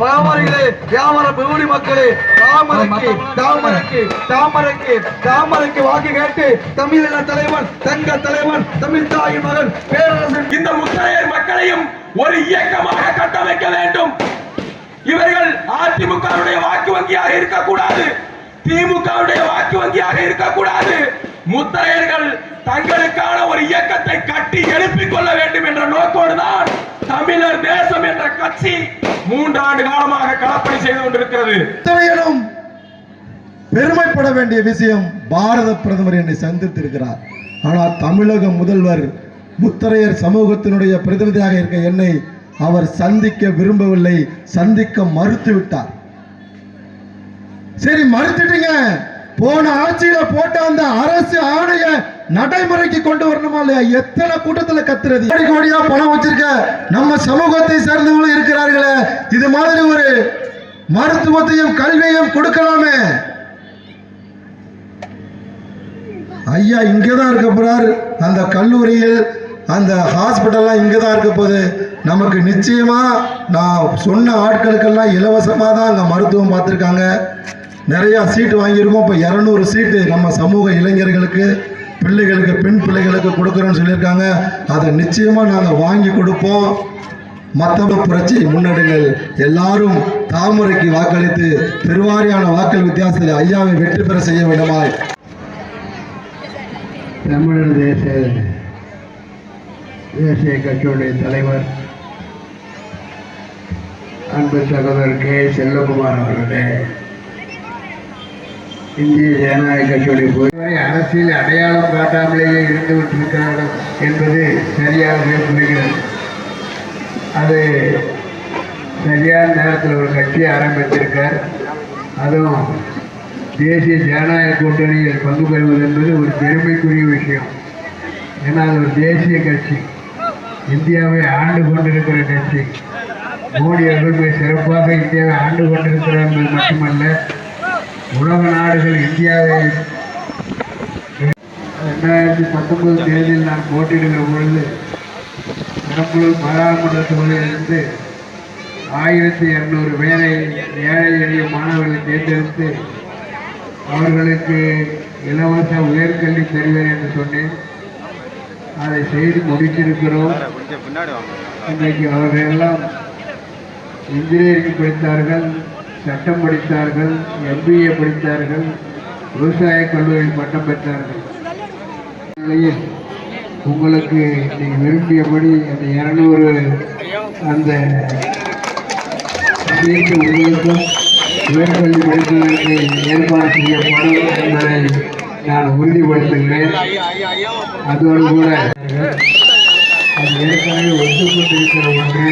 வியாபாரிகளே வியாபார பெருமொழி மக்களே தாமரைக்கு தாமரைக்கு தாமரைக்கு தாமரைக்கு வாக்கு கேட்டு தமிழக தலைவன் தங்க தலைவன் தமிழ் தாயின் மகன் பேரரசன் இந்த முத்தரையர் மக்களையும் ஒரு இயக்கமாக கட்டமைக்க வேண்டும். இவர்கள் அதிமுகவுடைய வாக்கு வங்கியாக இருக்கக்கூடாது. திமுகவுடைய வாக்கு வங்கியாக இருக்கக்கூடாது. முத்தரையர்கள் தங்களுக்கான ஒரு இயக்கத்தை கட்டி எழுப்பிக் கொள்ள வேண்டும் என்ற நோக்கோடு தான் தமிழர் தேசம் என்ற கட்சி மூன்றாண்டு காலமாக களப்பணி செய்து கொண்டிருக்கிறது. இத்தனையிலும் பெருமைப்பட வேண்டிய விஷயம் பாரத பிரதமர் என்னை சந்தித்திருக்கிறார். ஆனால் தமிழக முதல்வர் முத்தரையர் சமூகத்தினுடைய பிரதிநிதியாக இருக்க என்னை அவர் சந்திக்க விரும்பவில்லை சந்திக்க மறுத்து விட்டார் சரி மறுத்துட்டீங்க. போன ஆட்சியில போட்ட அந்த அரசு ஆணைய நடைமுறைக்கு கொண்டு வரணுமா இல்லையா? எத்தனை கூட்டத்துல கத்துறது? கோடி கோடியா பணம் வச்சிருக்க நம்ம சமூகத்தை சேர்ந்தவங்களும் இருக்கிறார்களே. இது மாதிரி ஒரு மருத்துவத்தையும் கல்வியையும் கொடுக்கலாமே. ஐயா இங்கதான் இருக்க போறார். அந்த கல்லூரியில் அந்த ஹாஸ்பிட்டல்லாம் இங்கே தான் இருக்க போகுது. நமக்கு நிச்சயமாக நான் சொன்ன ஆட்களுக்கெல்லாம் இலவசமாக தான் அங்கே மருத்துவம் பார்த்துருக்காங்க. நிறையா சீட்டு வாங்கியிருக்கோம். இப்போ இரநூறு சீட்டு நம்ம சமூக இளைஞர்களுக்கு பிள்ளைகளுக்கு பெண் பிள்ளைகளுக்கு கொடுக்குறோன்னு சொல்லியிருக்காங்க. அதை நிச்சயமாக நாங்கள் வாங்கி கொடுப்போம். மத்தப புரட்சியை முன்னெடுங்கள். எல்லாரும் தாமரைக்கு வாக்களித்து பெருவாரியான வாக்கள் வித்தியாசத்தில் ஐயாவை வெற்றி பெற செய்ய வேண்டுமாய். தமிழர் தேச தேசிய கட்சியுடைய தலைவர் அன்பு சகோதரர் கே. செல்லகுமார் அவர்களே. இந்திய ஜனநாயக கட்சியுடைய பொதுவரை அரசியல் அடையாளம் காட்டாமலேயே இருந்து விட்டிருக்கிறார்கள் என்பது சரியாகவே புரிகிறது. அது சரியான நேரத்தில் ஒரு கட்சியை ஆரம்பித்திருக்கார். அதுவும் தேசிய ஜனநாயக கூட்டணியில் பங்கு பெறுவது என்பது ஒரு பெருமைக்குரிய விஷயம். ஏன்னா அது ஒரு தேசிய கட்சி இந்தியாவை ஆண்டு கொண்டிருக்கிற கட்சி மோடி அவர்கள் மிக சிறப்பாக இந்தியாவை ஆண்டு கொண்டிருக்கிறார் என்பது மட்டுமல்ல உலக நாடுகள் இந்தியாவை ரெண்டாயிரத்தி பத்தொன்பது தேர்தலில் நான் போட்டியிடுகிற பொழுது பெரம்பலூர் பாராளுமன்ற தொகுதியிலிருந்து ஆயிரத்தி இரநூறு பேரை ஏழை எளிய மாணவர்களை தேர்ந்தெடுத்து அவர்களுக்கு இலவச உயர்கல்வி தருவேன் என்று சொன்னேன். அதை செய்து முடித்திருக்கிறோம். இன்றைக்கு அவர்கள் எல்லாம் இன்ஜினியரிங் படித்தார்கள். சட்டம் படித்தார்கள் எம்பிஏ படித்தார்கள் விவசாய கல்லூரியில் பட்டம் பெற்றார்கள். நிலையில் உங்களுக்கு நீங்கள் விரும்பியபடி அந்த இரநூறு அந்த சீட்டு உங்களுக்கும் உயர்கல்வி படிப்பதற்கு ஏற்பாடு செய்யப்படும் என்பதை நான் உறுதிப்படுத்துகிறேன். அதோடு கூட அது ஏற்கனவே ஒத்துக்கொண்டிருக்கிற ஒன்று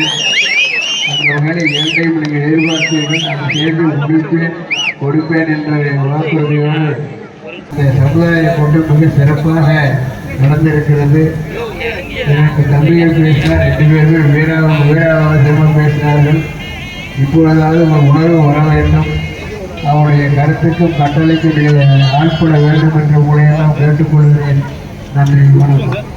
அந்த வகையில் நீங்கள் எதிர்பார்த்தீர்கள். அதை செய்து முடிப்பேன் கொடுப்பேன் என்ற வாக்குறுதியோடு இந்த சமுதாய கொண்டு மிக சிறப்பாக நடந்திருக்கிறது. எனக்கு தமிழில் பேசினார் ரெண்டு பேருமே வீராவும் வீராவாக திரும்ப பேசினார்கள். இப்பொழுதாவது ஒரு உணர்வு வர வேண்டும். அவருடைய கருத்துக்கும் கட்டளைக்கும் நீங்கள் ஆட்பட வேண்டும் என்ற முறையெல்லாம் கேட்டுக்கொள்கிறேன். நன்றி வணக்கம்.